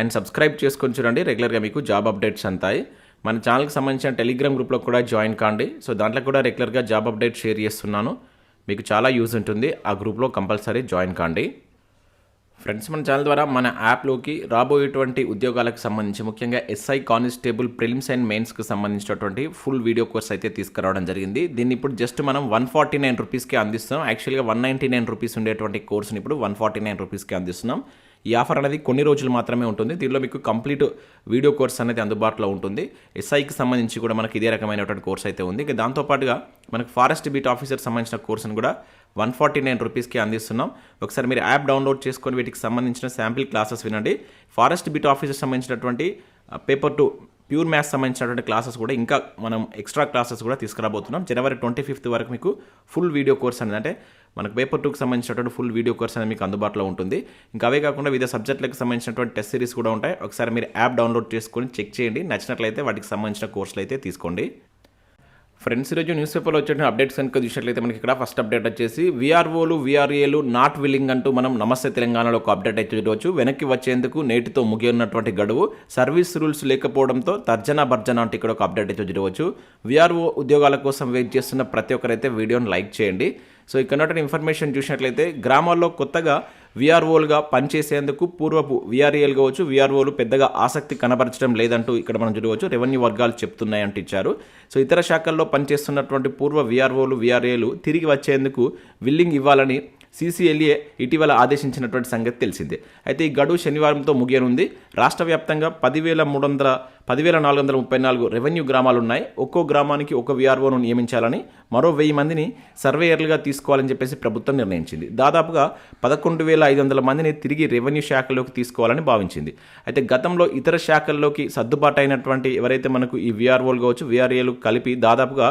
And subscribe చేసుకొని చూడండి. రెగ్యులర్గా మీకు జాబ్ అప్డేట్స్ అంతాయి. మన ఛానల్కి సంబంధించిన టెలిగ్రామ్ గ్రూప్లో కూడా జాయిన్ కాండి. సో దాంట్లో కూడా రెగ్యులర్గా జాబ్ అప్డేట్ షేర్ చేస్తున్నాను. మీకు చాలా యూజ్ ఉంటుంది. ఆ గ్రూప్లో కంపల్సరీ జాయిన్ కాండి. ఫ్రెండ్స్ మన ఛానల్ ద్వారా మన యాప్లోకి రాబోయేటువంటి ఉద్యోగాలకు సంబంధించి ముఖ్యంగా ఎస్ఐ కానిస్టేబుల్ ప్రిలిమ్స్ అండ్ మెయిన్స్కి సంబంధించినటువంటి ఫుల్ వీడియో కోర్స్ అయితే తీసుకురావడం జరిగింది. దీన్ని ఇప్పుడు జస్ట్ మనం వన్ ఫార్టీ నైన్ రూపీస్కి అందిస్తున్నాం. యాక్చువల్గా వన్ నైంటీ నైన్ రూపీస్ ఉండేటువంటి కోర్స్ని ఇప్పుడు వన్ ఫార్టీ నైన్ రూపీస్కి అందిస్తున్నాం. ఈ ఆఫర్ అనేది కొన్ని రోజులు మాత్రమే ఉంటుంది. దీనిలో మీకు కంప్లీట్ వీడియో కోర్స్ అనేది అందుబాటులో ఉంటుంది. ఎస్ఐకి సంబంధించి కూడా మనకి ఇదే రకమైనటువంటి కోర్స్ అయితే ఉంది. ఇక దాంతోపాటుగా మనకు ఫారెస్ట్ బీట్ ఆఫీసర్ సంబంధించిన కోర్సును కూడా వన్ ఫార్టీ నైన్ రూపీస్కి అందిస్తున్నాం. ఒకసారి మీరు యాప్ డౌన్లోడ్ చేసుకొని వీటికి సంబంధించిన శాంపిల్ క్లాసెస్ వినండి. ఫారెస్ట్ బీట్ ఆఫీసర్ సంబంధించినటువంటి పేపర్ టు ప్యూర్ మ్యాథ్స్ సంబంధించినటువంటి క్లాసెస్ కూడా ఇంకా మనం ఎక్స్ట్రా క్లాసెస్ కూడా తీసుకురాబోతున్నాం. జనవరి ట్వంటీ ఫిఫ్త్ వరకు మీకు ఫుల్ వీడియో కోర్స్ అనేది అంటే మనకు పేపర్ టూకి సంబంధించినటువంటి ఫుల్ వీడియో కోర్స్ అనేది మీకు అందుబాటులో ఉంటుంది. ఇంకా అవే కాకుండా వివిధ సబ్జెక్టులకు సంబంధించినటువంటి టెస్ట్ సిరీస్ కూడా ఉంటాయి. ఒకసారి మీరు యాప్ డౌన్లోడ్ చేసుకొని చెక్ చేయండి. నచ్చినట్లయితే వాటికి సంబంధించిన కోర్సులు అయితే తీసుకోండి. ఫ్రెండ్స్ ఈరోజు న్యూస్ పేపర్లో వచ్చే అప్డేట్స్ కనుక చూసినట్లయితే మనకి ఇక్కడ ఫస్ట్ అప్డేట్ వచ్చేసి విఆర్ఓలు విఆర్ఏలు నాట్ విల్లింగ్ అంటూ మనం నమస్తే తెలంగాణలో ఒక అప్డేట్ అయితే చూడవచ్చు. వెనక్కి వచ్చేందుకు నేటితో ముగియన్నటువంటి గడువు. సర్వీస్ రూల్స్ లేకపోవడంతో తర్జన భర్జన అంటే ఇక్కడ ఒక అప్డేట్ అయితే చూడవచ్చు. విఆర్ఓ ఉద్యోగాల కోసం వెయిట్ చేస్తున్న ప్రతి ఒక్కరైతే వీడియోని లైక్ చేయండి. సో ఇక్కడ ఇన్ఫర్మేషన్ చూసినట్లయితే గ్రామాల్లో కొత్తగా విఆర్ఓలుగా పనిచేసేందుకు పూర్వపు విఆర్ఏలు కావచ్చు విఆర్ఓలు పెద్దగా ఆసక్తి కనబరచడం లేదంటూ ఇక్కడ మనం చూడవచ్చు. రెవెన్యూ వర్గాలు చెప్తున్నాయంటూ ఇచ్చారు. సో ఇతర శాఖల్లో పనిచేస్తున్నటువంటి పూర్వ విఆర్ఓలు విఆర్ఏలు తిరిగి వచ్చేందుకు విల్లింగ్ ఇవ్వాలని సీసీఎల్ఏ ఇటీవల ఆదేశించినటువంటి సంగతి తెలిసిందే. అయితే ఈ గడువు శనివారంతో ముగియనుంది. రాష్ట్ర వ్యాప్తంగా పదివేల మూడు వందల పదివేల నాలుగు వందల ముప్పై నాలుగు రెవెన్యూ గ్రామాలు ఉన్నాయి ఒక్కో గ్రామానికి ఒక విఆర్ఓను నియమించాలని మరో వెయ్యి మందిని సర్వేయర్లుగా తీసుకోవాలని చెప్పేసి ప్రభుత్వం నిర్ణయించింది. దాదాపుగా పదకొండు వేల ఐదు వందల మందిని తిరిగి రెవెన్యూ శాఖలోకి తీసుకోవాలని భావించింది. అయితే గతంలో ఇతర శాఖల్లోకి సర్దుబాటు అయినటువంటి ఎవరైతే మనకు ఈ విఆర్ఓలు కావచ్చు విఆర్ఏలు కలిపి దాదాపుగా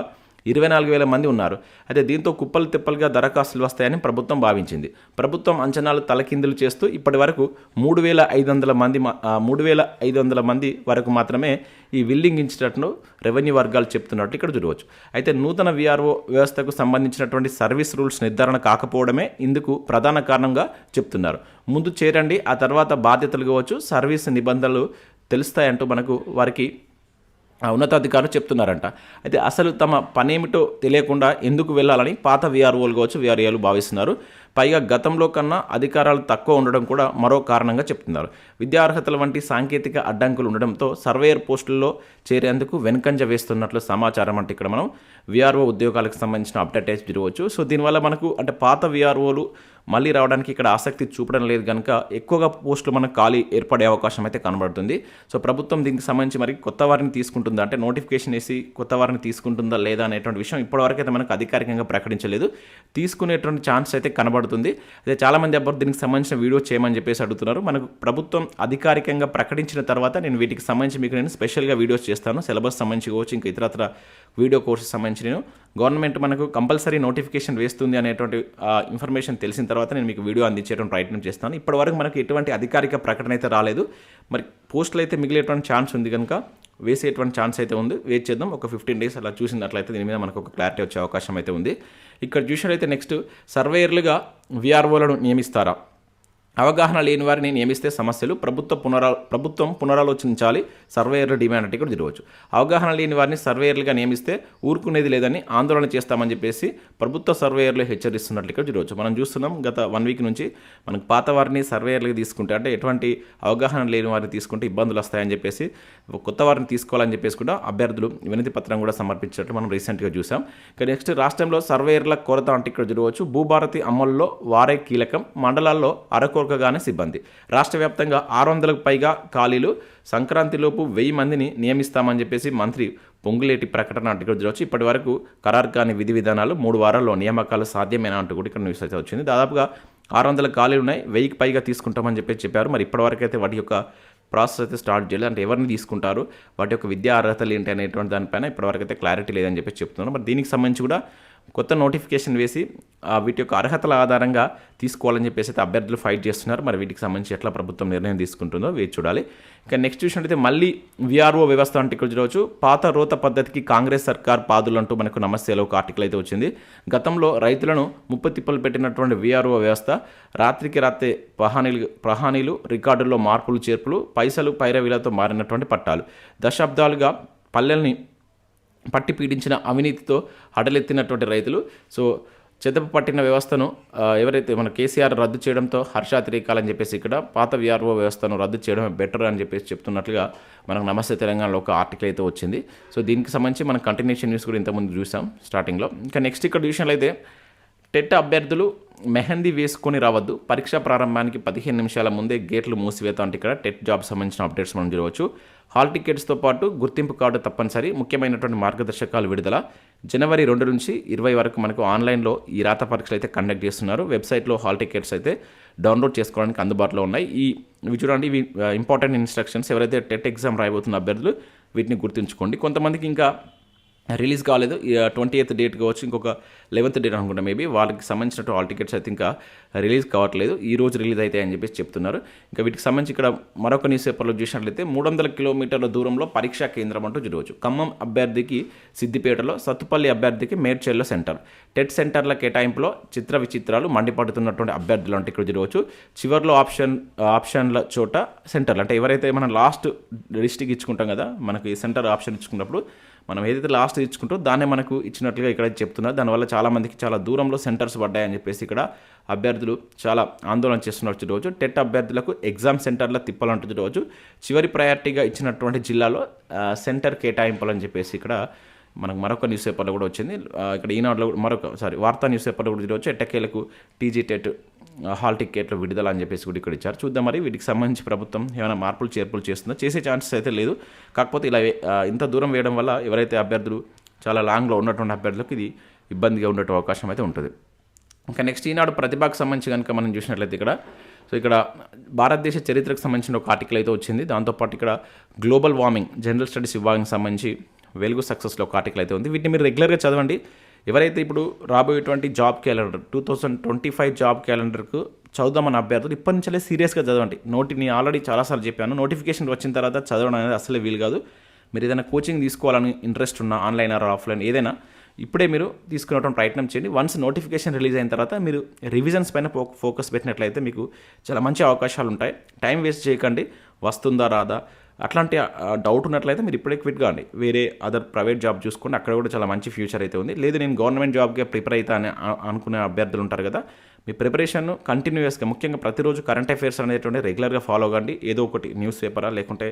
ఇరవై నాలుగు వేల మంది ఉన్నారు. అయితే దీంతో కుప్పలు తిప్పలుగా దరఖాస్తులు వస్తాయని ప్రభుత్వం భావించింది. ప్రభుత్వం అంచనాలు తలకిందులు చేస్తూ ఇప్పటి వరకు మూడు వేల ఐదు వందల మంది మూడు వేల ఐదు వందల మంది వరకు మాత్రమే ఈ విల్లింగ్ ఇచ్చినట్లు రెవెన్యూ వర్గాలు చెప్తున్నట్టు ఇక్కడ చూడవచ్చు. అయితే నూతన విఆర్ఓ వ్యవస్థకు సంబంధించినటువంటి సర్వీస్ రూల్స్ నిర్ధారణ కాకపోవడమే ఇందుకు ప్రధాన కారణంగా చెప్తున్నారు. ముందు చేరండి ఆ తర్వాత బాధ్యతలు కావచ్చు సర్వీస్ నిబంధనలు తెలుస్తాయంటూ మనకు వారికి ఉన్నతాధికారులు చెప్తున్నారంట. అయితే అసలు తమ పనేమిటో తెలియకుండా ఎందుకు వెళ్ళాలని పాత విఆర్ఓలు కావచ్చు విఆర్ఏలు భావిస్తున్నారు. పైగా గతంలో కన్నా అధికారాలు తక్కువ ఉండడం కూడా మరో కారణంగా చెప్తున్నారు. విద్యార్హతల వంటి సాంకేతిక అడ్డంకులు ఉండడంతో సర్వేయర్ పోస్టుల్లో చేరేందుకు వెనుకంజ వేస్తున్నట్లు సమాచారం అంటే ఇక్కడ మనం విఆర్ఓ ఉద్యోగాలకు సంబంధించిన అప్డేట్ అయితే చూడవచ్చు. సో దీనివల్ల మనకు అంటే పాత విఆర్ఓలు మళ్ళీ రావడానికి ఇక్కడ ఆసక్తి చూపడం లేదు కనుక ఎక్కువగా పోస్టులు మనకు ఖాళీ ఏర్పడే అవకాశం అయితే కనబడుతుంది. సో ప్రభుత్వం దీనికి సంబంధించి మరి కొత్త వారిని తీసుకుంటుందా? అంటే నోటిఫికేషన్ వేసి కొత్త వారిని తీసుకుంటుందా లేదా అనేటువంటి విషయం ఇప్పటివరకు అయితే మనకు అధికారికంగా ప్రకటించలేదు. తీసుకునేటువంటి ఛాన్స్ అయితే కనబడుతుంది. అయితే చాలామంది అబ్బాయి దీనికి సంబంధించిన వీడియో చేయమని చెప్పేసి అడుగుతున్నారు. మనకు ప్రభుత్వం అధికారికంగా ప్రకటించిన తర్వాత నేను వీటికి సంబంధించి మీకు నేను స్పెషల్గా వీడియోస్ చేస్తాను. సిలబస్ సంబంధించి కావచ్చు ఇంకా ఇతరత్ర వీడియో కోర్సెస్ సంబంధించి నేను. గవర్నమెంట్ మనకు కంపల్సరీ నోటిఫికేషన్ వేస్తుంది అనేటువంటి ఇన్ఫర్మేషన్ తెలిసిన తర్వాత నేను మీకు వీడియో అందించేటువంటి ప్రయత్నం చేస్తాను. ఇప్పటివరకు మనకు ఎటువంటి అధికారిక ప్రకటన అయితే రాలేదు. మరి పోస్టులు అయితే మిగిలేటువంటి ఛాన్స్ ఉంది కనుక వేసేటువంటి ఛాన్స్ అయితే ఉంది. వెయిట్ చేద్దాం. ఒక ఫిఫ్టీన్ డేస్ అలా చూసినట్లయితే దీని మీద మనకు ఒక క్లారిటీ వచ్చే అవకాశం అయితే ఉంది. ఇక్కడ చూసినట్లయితే నెక్స్ట్ సర్వేయర్లుగా విఆర్ఓలను నియమిస్తారా? అవగాహన లేని వారిని నియమిస్తే సమస్యలు ప్రభుత్వ పునరా ప్రభుత్వం పునరాలోచించాలి సర్వేయర్ల డిమాండ్ అంటే కూడా తిరగవచ్చు. అవగాహన లేని వారిని సర్వేయర్లుగా నియమిస్తే ఊరుకునేది లేదని ఆందోళన చేస్తామని చెప్పేసి ప్రభుత్వ సర్వేయర్లు హెచ్చరిస్తున్నట్లు ఇక్కడ తిరగవచ్చు. మనం చూస్తున్నాం గత వన్ వీక్ నుంచి మనకు పాత వారిని సర్వేయర్లుగా తీసుకుంటే అంటే ఎటువంటి అవగాహన లేని వారిని తీసుకుంటే ఇబ్బందులు వస్తాయని చెప్పేసి కొత్త వారిని తీసుకోవాలని చెప్పేసి కూడా అభ్యర్థులు వినతి పత్రం కూడా సమర్పించినట్టు మనం రీసెంట్గా చూసాం ఇక నెక్స్ట్ రాష్ట్రంలో సర్వేయర్ల కొరత అంటే ఇక్కడ చూడవచ్చు భూభారతి అమల్లో వారే కీలకం. మండలాల్లో అరకొరకగానే సిబ్బంది. రాష్ట్ర వ్యాప్తంగా ఆరు వందలకు పైగా ఖాళీలు. సంక్రాంతిలోపు వెయ్యి మందిని నియమిస్తామని చెప్పేసి మంత్రి పొంగులేటి ప్రకటన అంటే వచ్చి ఇప్పటి వరకు ఖరారు కాని విధి విధానాలు మూడు వారాల్లో నియామకాలు సాధ్యమేనా అంటూ కూడా ఇక్కడ న్యూస్ అయితే వచ్చింది. దాదాపుగా ఆరు వందల ఖాళీలు ఉన్నాయి. వెయ్యికి పైగా తీసుకుంటామని చెప్పేసి చెప్పారు. మరి ఇప్పటివరకు అయితే వాటి యొక్క ప్రాసెస్ అయితే స్టార్ట్ చేయలేదు. అంటే ఎవరిని తీసుకుంటారు? వాటి యొక్క విద్యా అర్హతలు ఏంటి అనేటువంటి దానిపైన ఇప్పటివరకు అయితే క్లారిటీ లేదని చెప్పి చెప్తున్నారు. మరి దీనికి సంబంధించి కూడా కొత్త నోటిఫికేషన్ వేసి వీటి యొక్క అర్హతల ఆధారంగా తీసుకోవాలని చెప్పేసి అయితే అభ్యర్థులు ఫైట్ చేస్తున్నారు. మరి వీటికి సంబంధించి ఎట్లా ప్రభుత్వం నిర్ణయం తీసుకుంటుందో వేచి చూడాలి. ఇక నెక్స్ట్ చూసినట్టయితే మళ్ళీ విఆర్ఓ వ్యవస్థ అంటే ఇక్కడ చూడవచ్చు. పాత రోత పద్ధతికి కాంగ్రెస్ సర్కార్ పాదులు అంటూ మనకు నమస్తేలో ఒక ఆర్టికల్ అయితే వచ్చింది. గతంలో రైతులను ముప్పు తిప్పలు పెట్టినటువంటి విఆర్ఓ వ్యవస్థ రాత్రికి రాత్రే ప్రహానీలు ప్రహానీలు రికార్డుల్లో మార్పులు చేర్పులు పైసలు పైరవీలతో మారినటువంటి పట్టాలు. దశాబ్దాలుగా పల్లెల్ని పట్టి పీడించిన అవినీతితో హడలెత్తినటువంటి రైతులు. సో చెదప పట్టిన వ్యవస్థను ఎవరైతే మన కేసీఆర్ రద్దు చేయడంతో హర్షాతిరేకాలని చెప్పేసి ఇక్కడ పాత విఆర్ఓ వ్యవస్థను రద్దు చేయడమే బెటర్ అని చెప్పేసి చెప్తున్నట్లుగా మనకు నమస్తే తెలంగాణలో ఒక ఆర్టికల్ అయితే వచ్చింది. సో దీనికి సంబంధించి మనం కంటిన్యూషన్ న్యూస్ కూడా ఇంతకుముందు చూసాం స్టార్టింగ్లో. ఇంకా నెక్స్ట్ ఇక్కడ విషయంలో అయితే టెట్ అభ్యర్థులు మెహందీ వేసుకొని రావద్దు. పరీక్ష ప్రారంభానికి పదిహేను నిమిషాల ముందే గేట్లు మూసివేత అంటే ఇక్కడ టెట్ జాబ్ సంబంధించిన అప్డేట్స్ మనం చూడవచ్చు. హాల్ టికెట్స్తో పాటు గుర్తింపు కార్డు తప్పనిసరి ముఖ్యమైనటువంటి మార్గదర్శకాలు విడుదల. జనవరి రెండు నుంచి ఇరవై వరకు మనకు ఆన్లైన్లో ఈ రాత పరీక్షలు అయితే కండక్ట్ చేస్తున్నారు. వెబ్సైట్లో హాల్ టికెట్స్ అయితే డౌన్లోడ్ చేసుకోవడానికి అందుబాటులో ఉన్నాయి. ఈ ఇవి చూడండి ఇవి ఇంపార్టెంట్ ఇన్స్ట్రక్షన్స్ ఎవరైతే టెట్ ఎగ్జామ్ రాయబోతున్న అభ్యర్థులు వీటిని గుర్తుంచుకోండి. కొంతమందికి ఇంకా రిలీజ్ కాలేదు. ట్వంటీ ఎయిత్ డేట్ కావచ్చు ఇంకొక లెవెన్త్ డేట్ అనుకుంటా మేబీ వాళ్ళకి సంబంధించినట్టు ఆల్ టికెట్స్ అయితే ఇంకా రిలీజ్ కావట్లేదు. ఈ రోజు రిలీజ్ అవుతాయి అని చెప్పేసి చెప్తున్నారు. ఇంకా వీటికి సంబంధించి ఇక్కడ మరొక న్యూస్ పేపర్లో చూసినట్లయితే మూడు వందల కిలోమీటర్ల దూరంలో పరీక్షా కేంద్రం అంటూ చూడవచ్చు. ఖమ్మం అభ్యర్థికి సిద్దిపేటలో సత్తుపల్లి అభ్యర్థికి మేడ్చల్లో సెంటర్. టెట్ సెంటర్ల కేటాయింపులో చిత్ర విచిత్రాలు మండిపడుతున్నటువంటి అభ్యర్థులు అంటే ఇక్కడ చూడవచ్చు. చివరిలో ఆప్షన్ ఆప్షన్ల చోట సెంటర్లు. అంటే ఎవరైతే మనం లాస్ట్ డిస్టిక్ ఇచ్చుకుంటాం కదా మనకి సెంటర్ ఆప్షన్ ఇచ్చుకున్నప్పుడు మనం ఏదైతే లాస్ట్ ఇచ్చుకుంటో దాన్నే మనకు ఇచ్చినట్లుగా ఇక్కడ చెప్తున్నారు. దానివల్ల చాలామందికి చాలా దూరంలో సెంటర్స్ పడ్డాయని చెప్పేసి ఇక్కడ అభ్యర్థులు చాలా ఆందోళన చేస్తున్నారు రోజు. టెట్ అభ్యర్థులకు ఎగ్జామ్ సెంటర్ల తిప్పాలంటుంది రోజు చివరి ప్రయారిటీగా ఇచ్చినటువంటి జిల్లాలో సెంటర్ కేటాయింపాలని చెప్పేసి ఇక్కడ మనకు మరొక న్యూస్ పేపర్లో కూడా వచ్చింది. ఇక్కడ ఈనాడులో కూడా మరొక సారీ వార్తా న్యూస్ పేపర్లో కూడా చూడవచ్చు ఎట్టకేలకు టీజీ టెట్ హాల్ టికెట్లు విడుదల అని చెప్పేసి కూడా ఇక్కడ ఇచ్చారు. చూద్దాం మరి వీటికి సంబంధించి ప్రభుత్వం ఏమైనా మార్పులు చేర్పులు చేస్తుందో? చేసే ఛాన్సెస్ అయితే లేదు. కాకపోతే ఇలా ఇంత దూరం వేయడం వల్ల ఎవరైతే అభ్యర్థులు చాలా లాంగ్లో ఉన్నటువంటి అభ్యర్థులకు ఇది ఇబ్బందిగా ఉండే అవకాశం అయితే ఉంటుంది. ఇంకా నెక్స్ట్ ఈనాడు ప్రతిభకు సంబంధించి కనుక మనం చూసినట్లయితే ఇక్కడ సో ఇక్కడ భారతదేశ చరిత్రకు సంబంధించిన ఒక ఆర్టికల్ అయితే వచ్చింది. దాంతోపాటు ఇక్కడ గ్లోబల్ వార్మింగ్ జనరల్ స్టడీస్ విభాగం సంబంధించి వెలుగు సక్సెస్లో ఒక ఆర్టికల్ అయితే ఉంది. వీటిని మీరు రెగ్యులర్గా చదవండి. ఎవరైతే ఇప్పుడు రాబోయేటువంటి job calendar two thousand twenty five job క్యాలెండర్కు చదువుదామని అభ్యర్థులు ఇప్పటి నుంచే సీరియస్గా చదవండి. నోటి నేను ఆల్రెడీ చాలాసార్లు చెప్పాను. నోటిఫికేషన్ వచ్చిన తర్వాత చదవడం అనేది అసలే వీలు కాదు. మీరు ఏదైనా కోచింగ్ తీసుకోవాలని ఇంట్రెస్ట్ ఉన్న ఆన్లైన్ ఆర్ ఆఫ్లైన్ ఏదైనా ఇప్పుడే మీరు తీసుకునేటువంటి ప్రయత్నం చేయండి. వన్స్ నోటిఫికేషన్ రిలీజ్ అయిన తర్వాత మీరు రివిజన్స్ పైన ఫో ఫోకస్ పెట్టినట్లయితే మీకు చాలా మంచి అవకాశాలు ఉంటాయి. టైం వేస్ట్ చేయకండి. వస్తుందా రాదా? అట్లాంటి డౌట్ ఉన్నట్లయితే మీరు ఇప్పుడే క్విట్ కాండి. వేరే అదర్ ప్రైవేట్ జాబ్ చూసుకోండి. అక్కడ కూడా చాలా మంచి ఫ్యూచర్ అయితే ఉంది. లేదు నేను గవర్నమెంట్ జాబ్గా ప్రిపేర్ అవుతా అని అనుకునే అభ్యర్థులు ఉంటారు కదా. మీ ప్రిపరేషన్ కంటిన్యూస్గా ముఖ్యంగా ప్రతిరోజు కరెంట్ అఫైర్స్ అనేటువంటి రెగ్యులర్గా ఫాలో కండి. ఏదో ఒకటి న్యూస్ పేపరా లేకుంటే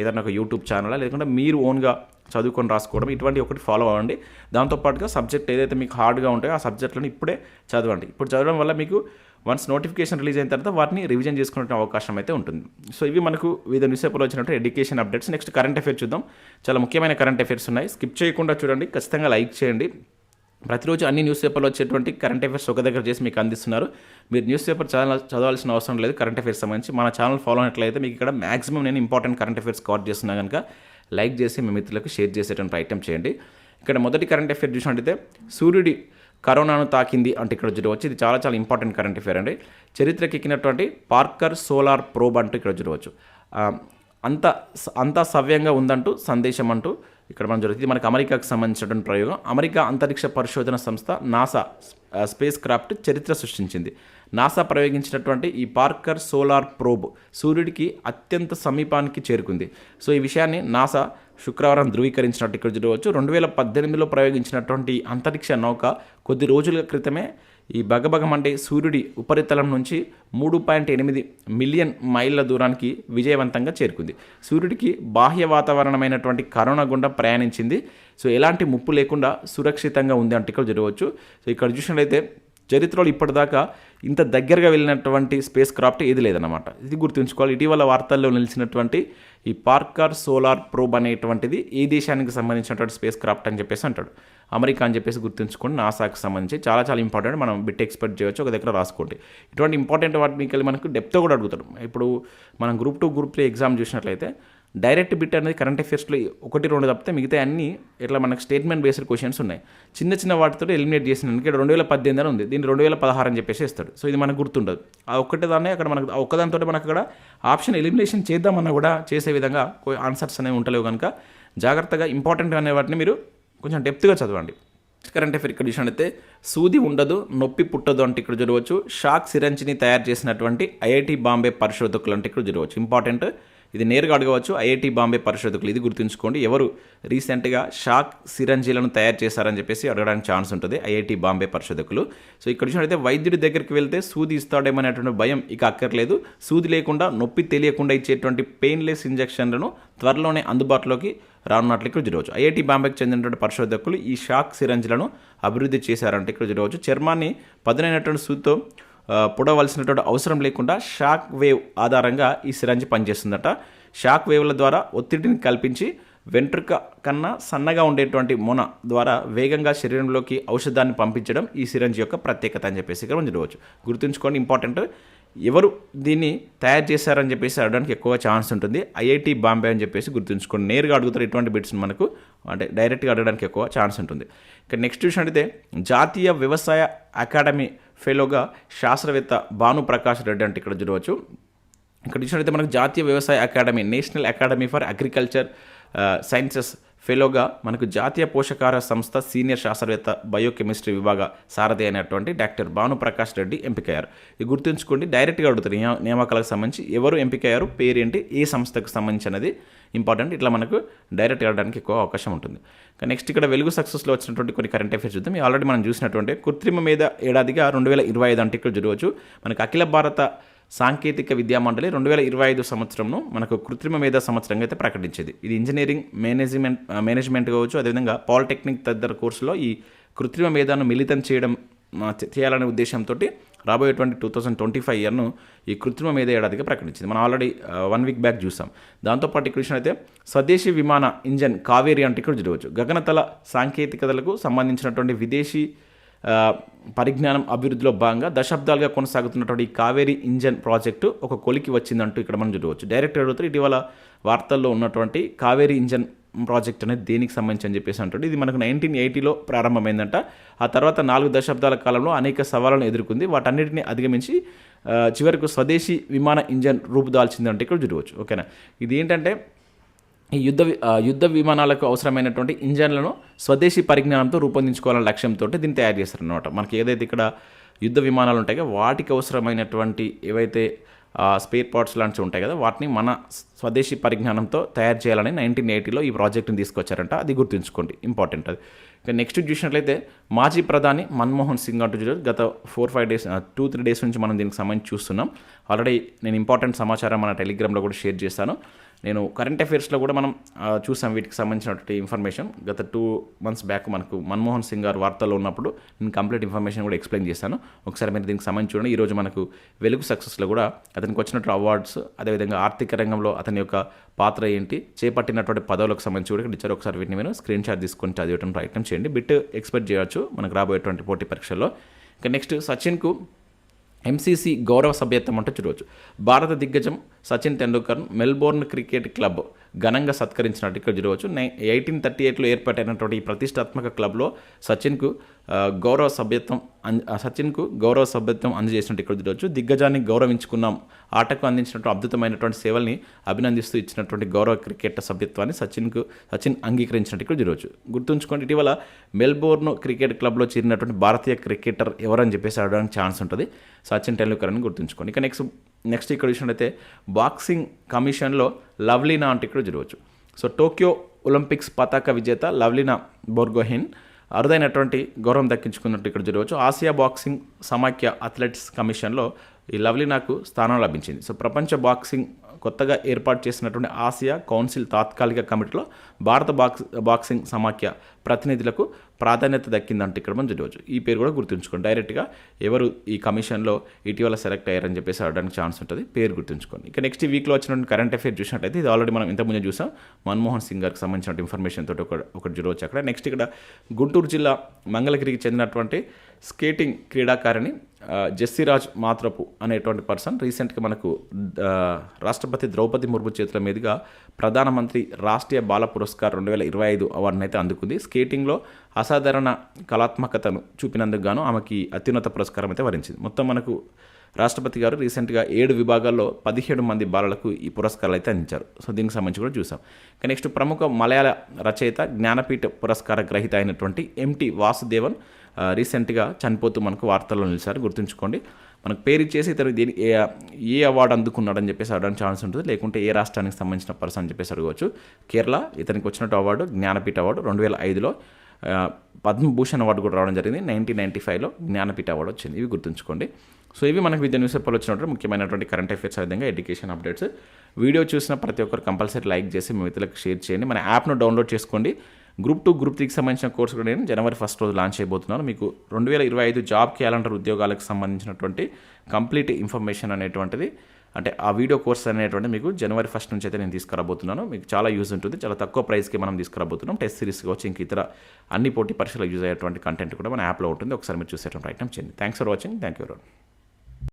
ఏదైనా ఒక యూట్యూబ్ ఛానలా లేకుంటే మీరు ఓన్గా చదువుకొని రాసుకోవడం ఇటువంటి ఒకటి ఫాలో అవ్వండి. దాంతోపాటుగా సబ్జెక్ట్ ఏదైతే మీకు హార్డ్గా ఉంటాయో ఆ సబ్జెక్టులను ఇప్పుడే చదవండి. ఇప్పుడు చదవడం వల్ల మీకు వన్స్ నోటిఫికేషన్ రిలీజ్ అయిన తర్వాత వాటిని రివిజన్ చేసుకునే అవకాశం అయితే ఉంటుంది. సో ఇవి మనకు వివిధ న్యూస్ పేపర్లో వచ్చినట్టు education updates next current affairs చూద్దాం. చాలా ముఖ్యమైన కరెంట్ అఫేర్స్ ఉన్నాయి. స్కిప్ చేయకుండా చూడండి. ఖచ్చితంగా లైక్ చేయండి. ప్రతిరోజు అన్ని న్యూస్ పేపర్లో వచ్చేటువంటి కరెంట్ అఫైర్స్ ఒక దగ్గర చేసి మీకు అందిస్తున్నారు. మీరు న్యూస్ పేపర్ చదవ చదవాల్సిన అవసరం లేదు. కరెంట్ అఫైర్స్ సంబంధించి మన ఛానల్ ఫాలో అయినట్లయితే మీకు ఇక్కడ మాక్సిమం నేను ఇంపార్టెంట్ కరెంట్ అఫైర్స్ కవర్ చేస్తున్నా కనుక లైక్ చేసి మీ మిత్రులకు షేర్ చేసేటువంటి ప్రయత్నం చేయండి. ఇక్కడ మొదటి కరెంట్ అఫైర్ చూసినట్టయితే సూర్యుడి కరోనాను తాకింది అంటే ఇక్కడ చూడవచ్చు ఇది చాలా చాలా ఇంపార్టెంట్ కరెంట్ అఫేర్ అండి. చరిత్రకి ఎక్కినటువంటి పార్కర్ సోలార్ ప్రోబ్ అంటూ ఇక్కడ చూడవచ్చు అంత అంతా సవ్యంగా ఉందంటూ సందేశం అంటూ ఇక్కడ మనం జరుగుతుంది. మనకి అమెరికాకు సంబంధించినటువంటి ప్రయోగం. అమెరికా అంతరిక్ష పరిశోధన సంస్థ నాసా స్పేస్ క్రాఫ్ట్ చరిత్ర సృష్టించింది. నాసా ప్రయోగించినటువంటి ఈ పార్కర్ సోలార్ ప్రోబ్ సూర్యుడికి అత్యంత సమీపానికి చేరుకుంది. సో ఈ విషయాన్ని నాసా శుక్రవారం ధృవీకరించినట్టు ఇక్కడ చూడవచ్చు రెండు వేల పద్దెనిమిదిలో ప్రయోగించినటువంటి అంతరిక్ష నౌక కొద్ది రోజుల క్రితమే ఈ భగభగం అంటే సూర్యుడి ఉపరితలం నుంచి మూడు పాయింట్ ఎనిమిది మిలియన్ మైళ్ళ దూరానికి విజయవంతంగా చేరుకుంది. సూర్యుడికి బాహ్య వాతావరణమైనటువంటి కరోనా గుండా ప్రయాణించింది. సో ఎలాంటి ముప్పు లేకుండా సురక్షితంగా ఉంది అంటే ఇక్కడ చూడవచ్చు సో ఇక్కడ చూసినట్లయితే చరిత్రలో ఇప్పటిదాకా ఇంత దగ్గరగా వెళ్ళినటువంటి స్పేస్ క్రాఫ్ట్ ఏది లేదన్నమాట. ఇది గుర్తుంచుకోవాలి. ఇటీవల వార్తల్లో నిలిచినటువంటి ఈ పార్కర్ సోలార్ ప్రోబ్ అనేటువంటిది ఏ దేశానికి సంబంధించినటువంటి స్పేస్ క్రాఫ్ట్ అని చెప్పేసి అంటాడు. అమెరికా అని చెప్పేసి గుర్తుంచుకోండి నాసాకి సంబంధించి చాలా చాలా ఇంపార్టెంట్. మనం బిట్ ఎక్స్పెక్ట్ చేయొచ్చు ఒక దగ్గర రాసుకోండి. ఇటువంటి ఇంపార్టెంట్ వాటికి మనకు డెప్త్ కూడా అడుగుతాడు. ఇప్పుడు మనం group two group three exam చూసినట్లయితే డైరెక్ట్ బిట్ అనేది కరెంట్ అఫేర్స్లో ఒకటి రెండు తప్పితే మిగతా అన్ని ఇట్లా మనకు స్టేట్మెంట్ బేస్డ్ క్వశ్చన్స్ ఉన్నాయి. చిన్న చిన్న వాటితో ఎలిమినేట్ చేసిన ఇక్కడ రెండు వేల పద్దెనిమిది అని ఉంది. దీన్ని రెండు వేల పదహారు అని చెప్పేసి ఇస్తాడు. సో ఇది మనకు గుర్తుండదు. ఆ ఒక్కటే దాన్నే అక్కడ మనకు ఆ ఒక్కదానితో మనకు అక్కడ ఆప్షన్ ఎలిమినేషన్ చేద్దామన్నా కూడా చేసే విధంగా ఆన్సర్స్ అనేవి ఉంటలేవు కనుక జాగ్రత్తగా ఇంపార్టెంట్ అనే వాటిని మీరు కొంచెం డెప్త్గా చదవండి. కరెంట్ అఫేర్ ఇక్కడ చూసినట్టయితే సూది ఉండదు నొప్పి పుట్టదు అంటే ఇక్కడ చూడవచ్చు. షాక్ సిరంజిని తయారు చేసినటువంటి ఐఐటి బాంబే పరిశోధకులు అంటే ఇక్కడ చూడవచ్చు. ఇంపార్టెంట్ ఇది నేరుగా అడగవచ్చు. ఐఐటి బాంబే పరిశోధకులు ఇది గుర్తుంచుకోండి. ఎవరు రీసెంట్గా షాక్ సిరంజీలను తయారు చేశారని చెప్పేసి అడగడానికి ఛాన్స్ ఉంటుంది. ఐఐటి బాంబే పరిశోధకులు. సో ఇక్కడ చూసినట్లయితే వైద్యుడి దగ్గరికి వెళ్తే సూది ఇస్తాడేమనేటువంటి భయం ఇక అక్కర్లేదు. సూది లేకుండా నొప్పి తెలియకుండా ఇచ్చేటువంటి పెయిన్లెస్ ఇంజెక్షన్లను త్వరలోనే అందుబాటులోకి రానున్నట్లు ఇక్కడ చూడవచ్చు. ఐఐటి బాంబేకి చెందినటువంటి పరిశోధకులు ఈ షాక్ సిరంజ్లను అభివృద్ధి చేశారంటే ఇక్కడ చూడవచ్చు. చర్మాన్ని పదునైనటువంటి సూదితో పొడవలసినటువంటి అవసరం లేకుండా షాక్ వేవ్ ఆధారంగా ఈ సిరంజి పనిచేస్తుందట. షాక్ వేవ్ల ద్వారా ఒత్తిడిని కల్పించి వెంట్రుక కన్నా సన్నగా ఉండేటువంటి మొన ద్వారా వేగంగా శరీరంలోకి ఔషధాన్ని పంపించడం ఈ సిరంజి యొక్క ప్రత్యేకత అని చెప్పేసి ఇక్కడ మనం చూడవచ్చు గుర్తుంచుకోండి ఇంపార్టెంట్. ఎవరు దీన్ని తయారు చేశారని చెప్పేసి అడగడానికి ఎక్కువ ఛాన్స్ ఉంటుంది. ఐఐటి బాంబే అని చెప్పేసి గుర్తుంచుకోండి. నేరుగా అడుగుతారు ఇటువంటి బిట్స్ మనకు అంటే డైరెక్ట్గా అడగడానికి ఎక్కువ ఛాన్స్ ఉంటుంది. ఇక నెక్స్ట్ చూసినట్టయితే జాతీయ వ్యవసాయ అకాడమీ ఫెలోగా శాస్త్రవేత్త భానుప్రకాష్ రెడ్డి అంటే ఇక్కడ చూడవచ్చు. ఇక్కడ చూసినట్టయితే మనకు జాతీయ వ్యవసాయ academy national academy for agriculture sciences ఫెలోగా మనకు జాతీయ పోషకాహార సంస్థ సీనియర్ శాస్త్రవేత్త బయోకెమిస్ట్రీ విభాగ సారథి అయినటువంటి డాక్టర్ భానుప్రకాష్ రెడ్డి ఎంపికయ్యారు. ఇది గుర్తుంచుకోండి డైరెక్ట్గా అడుగుతారు నియా- నియామకాలకు సంబంధించి ఎవరు ఎంపికయ్యారు పేరేంటి ఏ సంస్థకు సంబంధించి అనేది ఇంపార్టెంట్ ఇట్లా మనకు డైరెక్ట్ అడగడానికి ఎక్కువ అవకాశం ఉంటుంది. నెక్స్ట్ ఇక్కడ వెలుగు సక్సెస్లో వచ్చినటువంటి కొన్ని కరెంట్ అఫేర్స్ చూద్దాం. ఆల్రెడీ మనం చూసినటువంటి కృత్రిమ మీద ఏడాదిగా రెండు వేల ఇరవై ఐదు అంటే ఇక్కడ చూడవచ్చు మనకు అఖిల భారత సాంకేతిక విద్యా మండలి రెండు వేల ఇరవై ఐదు సంవత్సరంను మనకు కృత్రిమ మేధా సంవత్సరంగా అయితే ప్రకటించేది. ఇది ఇంజనీరింగ్ మేనేజ్మెంట్ మేనేజ్మెంట్ కావచ్చు అదేవిధంగా పాలిటెక్నిక్ తదితర కోర్సులో ఈ కృత్రిమ మేధాను మిళితం చేయడం చేయాలనే ఉద్దేశంతో రాబోయేటువంటి టూ థౌజండ్ ట్వంటీ ఫైవ్ ఇయర్ను ఈ కృత్రిమ మేధ ఏడాదిగా ప్రకటించింది. మనం ఆల్రెడీ వన్ వీక్ బ్యాక్ చూసాం. దాంతోపాటు ఇక్కడ అయితే స్వదేశీ విమాన ఇంజన్ కావేరి అంటే ఇక్కడ చూడవచ్చు. గగనతల సాంకేతికతలకు సంబంధించినటువంటి విదేశీ పరిజ్ఞానం అభివృద్ధిలో భాగంగా దశాబ్దాలుగా కొనసాగుతున్నటువంటి ఈ కావేరీ ఇంజన్ ప్రాజెక్టు ఒక కొలికి వచ్చిందంటూ ఇక్కడ మనం చూడవచ్చు. డైరెక్ట్ అడుగుతారు ఇటీవల వార్తల్లో ఉన్నటువంటి కావేరీ ఇంజన్ ప్రాజెక్ట్ అనేది దేనికి సంబంధించి అని చెప్పేసి అంటాడు. ఇది మనకు నైన్టీన్ ఎయిటీలో ప్రారంభమైందంట. ఆ తర్వాత నాలుగు దశాబ్దాల కాలంలో అనేక సవాళ్ళను ఎదుర్కొంది. వాటన్నిటిని అధిగమించి చివరకు స్వదేశీ విమాన ఇంజన్ రూపుదాల్చిందంటే ఇక్కడ చూడవచ్చు. ఓకేనా? ఇది ఏంటంటే ఈ యుద్ధ వి- యుద్ధ విమానాలకు అవసరమైనటువంటి ఇంజన్లను స్వదేశీ పరిజ్ఞానంతో రూపొందించుకోవాలనే లక్ష్యంతో దీన్ని తయారు చేస్తారనమాట మనకి ఏదైతే ఇక్కడ యుద్ధ విమానాలు ఉంటాయో వాటికి అవసరమైనటువంటి ఏవైతే స్పేర్ పార్ట్స్ లాంటివి ఉంటాయి కదా వాటిని మన స్వదేశీ పరిజ్ఞానంతో తయారు చేయాలని నైన్టీన్ ఎయిటీలో ఈ ప్రాజెక్ట్ని తీసుకొచ్చారంట. అది గుర్తుంచుకోండి ఇంపార్టెంట్ అది. ఇక నెక్స్ట్ చూసినట్లయితే మాజీ ప్రధాని మన్మోహన్ సింగ్ అంటూ చూడారు గత four five days two three days నుంచి మనం దీనికి సంబంధించి చూస్తున్నాం. ఆల్రెడీ నేను ఇంపార్టెంట్ సమాచారం మన టెలిగ్రామ్లో కూడా షేర్ చేస్తాను నేను కరెంట్ అఫైర్స్లో కూడా మనం చూసాం వీటికి సంబంధించినటువంటి ఇన్ఫర్మేషన్ గత టూ మంత్స్ బ్యాక్ మనకు మన్మోహన్ సింగ్ గారు వార్తల్లో ఉన్నప్పుడు నేను కంప్లీట్ ఇన్ఫర్మేషన్ కూడా ఎక్స్ప్లెయిన్ చేశాను. ఒకసారి మీరు దీనికి సంబంధించి చూడండి. ఈరోజు మనకు వెలుగు సక్సెస్లో కూడా అతనికి వచ్చినటువంటి అవార్డ్స్ అదేవిధంగా ఆర్థిక రంగంలో అతని యొక్క పాత్ర ఏంటి చేపట్టినటువంటి పదవులకు సంబంధించి కూడా ఇక్కడ ఇచ్చారు. ఒకసారి వీటిని మీరు స్క్రీన్ షాట్ తీసుకొని చదివడం ప్రయత్నం చేయండి. బిట్ ఎక్స్పెక్ట్ చేయవచ్చు మనకు రాబోయేటువంటి పోటీ పరీక్షల్లో. ఇంకా నెక్స్ట్ సచిన్కు ఎంసీసీ గౌరవ సభ్యత్వం అంటే చూడవచ్చు. భారత దిగ్గజం సచిన్ టెండూల్కర్ను మెల్బోర్న్ క్రికెట్ క్లబ్ ఘనంగా సత్కరించినట్టు ఇక్కడ చూడవచ్చు నై ఎయిటీన్ థర్టీ ఎయిట్లో ఏర్పాటైనటువంటి ఈ ప్రతిష్టాత్మక క్లబ్లో సచిన్కు గౌరవ సభ్యత్వం సచిన్కు గౌరవ సభ్యత్వం అందజేసినట్టు ఇక్కడ చూడవచ్చు దిగ్గజాన్ని గౌరవించుకున్నాం. ఆటకు అందించినటువంటి అద్భుతమైనటువంటి సేవల్ని అభినందిస్తూ ఇచ్చినటువంటి గౌరవ క్రికెట్ సభ్యత్వాన్ని సచిన్కు సచిన్ అంగీకరించినట్టు ఇక్కడ చూడవచ్చు గుర్తుంచుకోండి ఇటీవల మెల్బోర్న్ క్రికెట్ క్లబ్లో చేరినటువంటి భారతీయ క్రికెటర్ ఎవరని చెప్పేసి అడగడానికి ఛాన్స్ ఉంటుంది. సచిన్ టెండూల్కర్ అని గుర్తుంచుకోండి. ఇక నెక్స్ట్ నెక్స్ట్ ఇక్కడ చూసినట్టయితే బాక్సింగ్ కమిషన్లో లవ్లీనా అంటే ఇక్కడ చూడవచ్చు సో టోక్యో ఒలింపిక్స్ పతాక విజేత లవ్లీనా బోర్గోహిన్ అరుదైనటువంటి గౌరవం దక్కించుకున్నట్టు ఇక్కడ చూడవచ్చు ఆసియా బాక్సింగ్ సమాఖ్య అథ్లెటిక్స్ కమిషన్లో ఈ లవ్లీనాకు స్థానం లభించింది. సో ప్రపంచ బాక్సింగ్ కొత్తగా ఏర్పాటు చేసినటువంటి ఆసియా కౌన్సిల్ తాత్కాలిక కమిటీలో భారత బాక్స్ బాక్సింగ్ సమాఖ్య ప్రతినిధులకు ప్రాధాన్యత దక్కిందంటే ఇక్కడ మనం చూడవచ్చు ఈ పేరు కూడా గుర్తుంచుకోండి. డైరెక్ట్గా ఎవరు ఈ కమిషన్లో ఇటీవల సెలెక్ట్ అయ్యారని చెప్పేసి అడగడానికి ఛాన్స్ ఉంటుంది. పేరు గుర్తుంచుకోండి. ఇక నెక్స్ట్ వీక్లో వచ్చినటువంటి కరెంట్ అఫేర్ చూసినట్టయితే ఇది ఆల్రెడీ మనం ఇంతకుముందు చూసాం. మన్మోహన్ సింగ్ గారికి సంబంధించిన ఇన్ఫర్మేషన్ తోటి ఒక ఒకటి చూడవచ్చు అక్కడ. నెక్స్ట్ ఇక్కడ గుంటూరు జిల్లా మంగళగిరికి చెందినటువంటి స్కేటింగ్ క్రీడాకారిణి జెస్సీరాజ్ మాత్రపు అనేటువంటి పర్సన్ రీసెంట్గా మనకు రాష్ట్రపతి ద్రౌపది ముర్ము చేతుల మీదుగా ప్రధానమంత్రి రాష్ట్రీయ బాల పురస్కార్ రెండు వేల ఇరవై ఐదు అవార్డును అయితే అందుకుంది. స్కేటింగ్లో అసాధారణ కళాత్మకతను చూపినందుకు గాను ఆమెకి అత్యున్నత పురస్కారం అయితే వరించింది. మొత్తం మనకు రాష్ట్రపతి గారు రీసెంట్గా ఏడు విభాగాల్లో పదిహేడు మంది బాలలకు ఈ పురస్కారాలు అయితే అందించారు. సో దీనికి సంబంధించి కూడా చూసాం. ఇక నెక్స్ట్ ప్రముఖ మలయాళ రచయిత జ్ఞానపీఠ పురస్కార గ్రహీత అయినటువంటి ఎంటి వాసుదేవన్ రీసెంట్గా చనిపోతూ మనకు వార్తల్లో నిలిచారు. గుర్తుంచుకోండి మనకు పేరు ఇచ్చేసి ఇతను దేని ఏ ఏ అవార్డు అందుకున్నాడని చెప్పేసి అడగడానికి ఛాన్స్ ఉంటుంది. లేకుంటే ఏ రాష్ట్రానికి సంబంధించిన పర్సన్ అని చెప్పేసి అడగవచ్చు. కేరళ ఇతనికి వచ్చినట్టు అవార్డు జ్ఞానపీఠ అవార్డు రెండు వేల ఐదులో పద్మభూషణ్ అవార్డు కూడా రావడం జరిగింది. నైన్టీన్ నైన్టీ ఫైవ్లో జ్ఞానపీఠ అవార్డు వచ్చింది. ఇవి గుర్తుంచుకోండి. సో ఇవి మనకు విద్య న్యూస్ పేపర్లో వచ్చినటువంటి ముఖ్యమైనటువంటి కరెంట్ అఫేర్స్ విధంగా ఎడ్యుకేషన్ అప్డేట్స్ వీడియో చూసిన ప్రతి ఒక్కరు కంపల్సరీ లైక్ చేసి మీ మిత్రులకు షేర్ చేయండి. మన యాప్ను డౌన్లోడ్ చేసుకోండి. గ్రూప్ టూ గ్రూప్ త్రీకి సంబంధించిన కోర్సు కూడా నేను జనవరి ఫస్ట్ రోజు లాంచ్ చేయబోతున్నాను మీకు రెండు వేల ఇరవై ఐదు జాబ్ క్యాలెండర్ ఉద్యోగాలకు సంబంధించినటువంటి కంప్లీట్ ఇన్ఫర్మేషన్ అనేటువంటిది అంటే ఆ వీడియో కోర్స్ అనేటువంటి మీకు జనవరి ఫస్ట్ నుంచి అయితే నేను తీసుకురాబోతున్నాను. మీకు చాలా యూజ్ ఉంటుంది. చాలా తక్కువ ప్రైస్కి మనం తీసుకురాబోతున్నాం. టెస్ట్ సిరీస్ వచ్చి ఇంక ఇతర అన్ని పోటీ పరీక్షలు యూజ్ అయ్యేటువంటి కంటెంట్ కూడా మన యాప్లో ఉంటుంది. ఒకసారి మీరు చూసేటువంటి ఐటమ్ చేయండి. Thanks for watching thank you